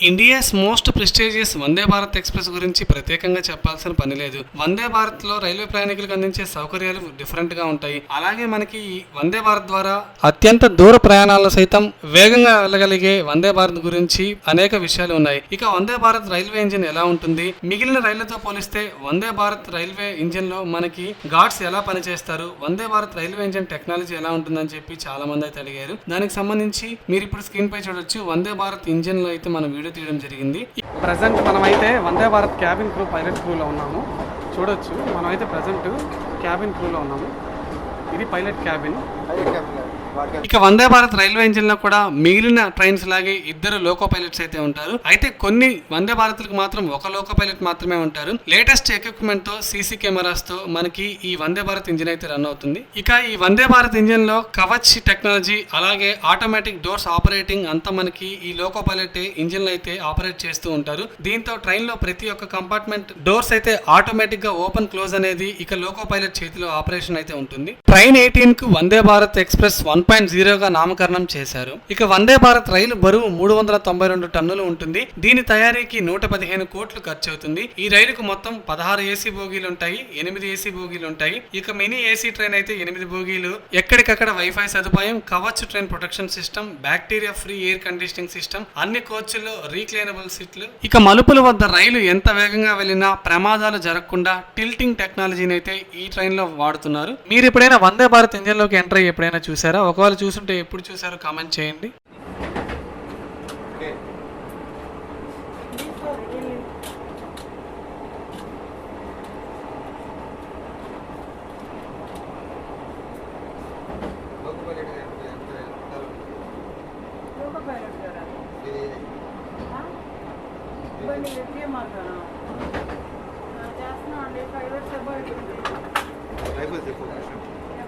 India's most prestigious Vande Bharat express గురించి ప్రత్యేకంగా చెప్పాల్సిన పని లేదు. వందే భారత్లో రైల్వే ప్రయాణికులకు అందించే సౌకర్యాలు డిఫరెంట్గా ఉంటాయి. అలాగే మనకి ఈ వందే భారత్ ద్వారా అత్యంత దూర ప్రయాణాలు సైతం వేగంగా వెళ్ళగలిగే వందే భారత్ గురించి అనేక విషయాలు ఉన్నాయి. ఇక వందే భారత్ రైల్వే ఇంజిన్ ఎలా ఉంటుంది? మిగిలిన రైళ్ళతో పోలిస్తే వందే భారత్ రైల్వే ఇంజిన్లో మనకి గాడ్స్ ఎలా పనిచేస్తారు? Vande Bharat railway engine technology ఎలా ఉంటుందని చెప్పి చాలా మంది అయితే అడిగారు. దానికి సంబంధించి మీరు ఇప్పుడు స్క్రీన్ పై చూడొచ్చు. వందే భారత్ ఇంజిన్లో అయితే మనం వీడియో తీయడం జరిగింది. ప్రజెంట్ మనం అయితే Vande Bharat cabin crew pilot క్రూలో ఉన్నాము. చూడొచ్చు మనం అయితే ప్రజెంట్ క్యాబిన్ క్రూలో ఉన్నాము. ఇది పైలట్ క్యాబిన్ ఇక వందే భారత్ రైల్వే ఇంజిన్లో కూడా మిగిలిన ట్రైన్స్ లాగే ఇద్దరు లోకో పైలట్స్ అయితే ఉంటారు. అయితే కొన్ని వందే భారత్లకు మాత్రం ఒక లోకో పైలట్ మాత్రమే ఉంటారు. లేటెస్ట్ ఎక్విప్మెంట్తో సీసీ కెమెరాస్తో మనకి ఈ వందే భారత్ ఇంజిన్ అయితే రన్ అవుతుంది. ఇక ఈ వందే భారత్ ఇంజిన్లో కవచ్ టెక్నాలజీ అలాగే ఆటోమేటిక్ డోర్స్ ఆపరేటింగ్ అంతా మనకి ఈ లోకో పైలట్ ఇంజిన్ అయితే ఆపరేట్ చేస్తూ ఉంటారు. దీంతో ట్రైన్లో ప్రతి ఒక్క కంపార్ట్మెంట్ డోర్స్ అయితే ఆటోమేటిక్గా ఓపెన్ క్లోజ్ అనేది ఇక లోకో పైలట్ చేతిలో ఆపరేషన్ అయితే ఉంటుంది. Train ఎయిటీన్కు Vande Bharat express one point జీరోగా నామకరణం చేశారు. ఇక వందే భారత్ రైలు బరువు మూడు వందల తొంభై రెండు టన్నులు ఉంటుంది. దీని తయారీకి నూట పదిహేను కోట్లు ఖర్చు అవుతుంది ఈ రైలుకు మొత్తం పదహారు ఏసీ బోగీలు ఉంటాయి ఎనిమిది ఏసీ బోగీలు ఉంటాయి ఇక మినీ ఏసీ ట్రైన్ అయితే ఎనిమిది బోగీలు. ఎక్కడికక్కడ వైఫై సదుపాయం Kavach train protection system bacteria free air conditioning system అన్ని కోచ్ల్లో రీక్లైనబుల్ సీట్లు ఇక మలుపుల వద్ద రైలు ఎంత వేగంగా వెళ్ళినా ప్రమాదాలు జరగకుండా టిల్టింగ్ టెక్నాలజీని అయితే ఈ ట్రైన్లో వాడుతున్నారు. మీరు ఎప్పుడైనా వందే భారత్ ఇంజన్లోకి ఎంటర్ అయ్యి ఎప్పుడైనా చూసారా? ఒకవేళ చూసుంటే ఎప్పుడు చూసారో కామెంట్ చేయండి.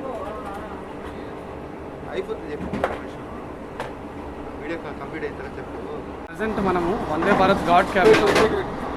లోక అయిపోతుంది చెప్పు వీడియో కంప్లీట్ అయిన తర్వాత చెప్పు. ప్రజెంట్ మనము వందే భారత్ గాడ్ క్యాబిన్